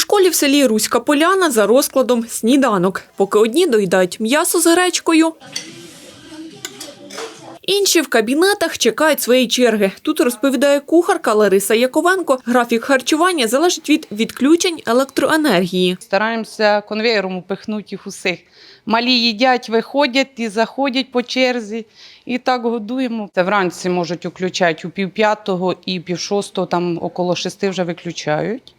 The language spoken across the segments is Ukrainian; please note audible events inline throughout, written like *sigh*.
школі в селі Руська Поляна за розкладом сніданок. Поки одні доїдають м'ясо з гречкою, інші в кабінетах чекають своєї черги. Тут розповідає кухарка Лариса Яковенко. Графік харчування залежить від відключень електроенергії. Стараємося конвейером упихнути їх усіх. Малі їдять, виходять і заходять по черзі. І так годуємо. Це вранці можуть включати у півп'ятого і півшостого, там около шести вже виключають.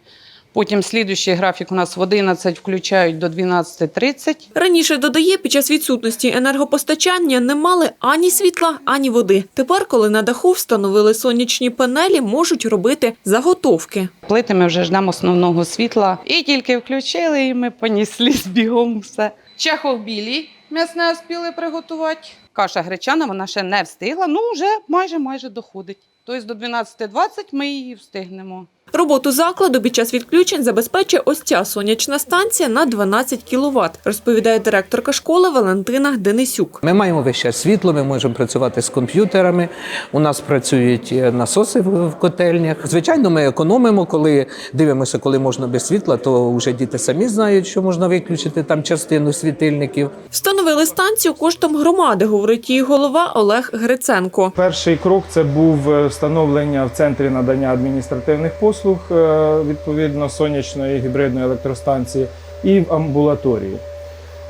Потім слідуючий графік у нас в 11 включають до 12.30. Раніше додає, під час відсутності енергопостачання не мали ані світла, ані води. Тепер, коли на даху встановили сонячні панелі, можуть робити заготовки. Плити ми вже ждемо основного світла. І тільки включили, і ми понісли з бігом все. Чехов білий м'ясне спіли приготувати. Каша гречана, вона ще не встигла, ну вже майже майже доходить. Тобто до 12.20 ми її встигнемо. Роботу закладу під час відключень забезпечує ось ця сонячна станція на 12 кВт, розповідає директорка школи Валентина Денисюк. Ми маємо весь час світло, ми можемо працювати з комп'ютерами. У нас працюють е, насоси в в котельнях. Звичайно, ми економимо, коли дивимося, коли можна без світла, то вже діти самі знають, що можна виключити там частину світильників. Встановили станцію коштом громади, говорить її голова Олег Гриценко. Перший крок це був е, встановлення в центрі надання адміністративних послуг, е, відповідно сонячної гібридної електростанції, і в амбулаторії.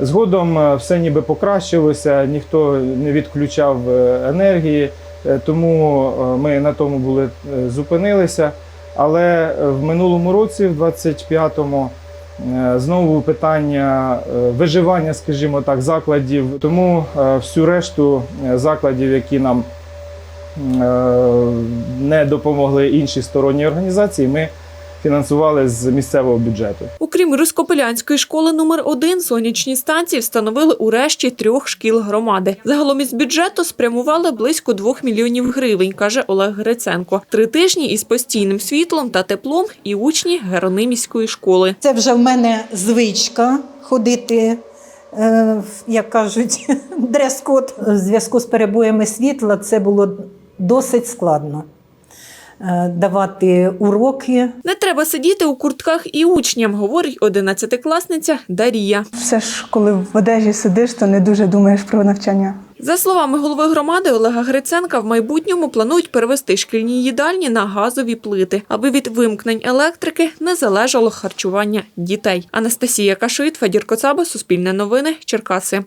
Згодом е, все ніби покращилося, ніхто не відключав е, енергії, тому ми на тому були зупинилися. Але в минулому році, в 25-му, е, знову питання виживання, скажімо так, закладів. Тому всю решту закладів, які нам не допомогли інші сторонні організації, ми фінансували з місцевого бюджету. Окрім Руськопилянської школи номер 1 сонячні станції встановили у решті трьох шкіл громади. Загалом із бюджету спрямували близько 2 мільйонів гривень, каже Олег Гриценко. Три тижні із постійним світлом та теплом і учні Геронимівської школи. Це вже в мене звичка ходити, е, як кажуть, *laughs* дрес-код. В зв'язку з перебоями світла це було досить складно е, давати уроки. Не треба сидіти у куртках і учням, говорить одинадцятикласниця Дарія. Все ж, коли в одежі сидиш, то не дуже думаєш про навчання. За словами голови громади Олега Гриценка, в майбутньому планують перевести шкільні їдальні на газові плити, аби від вимкнень електрики не залежало харчування дітей. Анастасія Кашит, Федір Коцаба, Суспільне новини, Черкаси.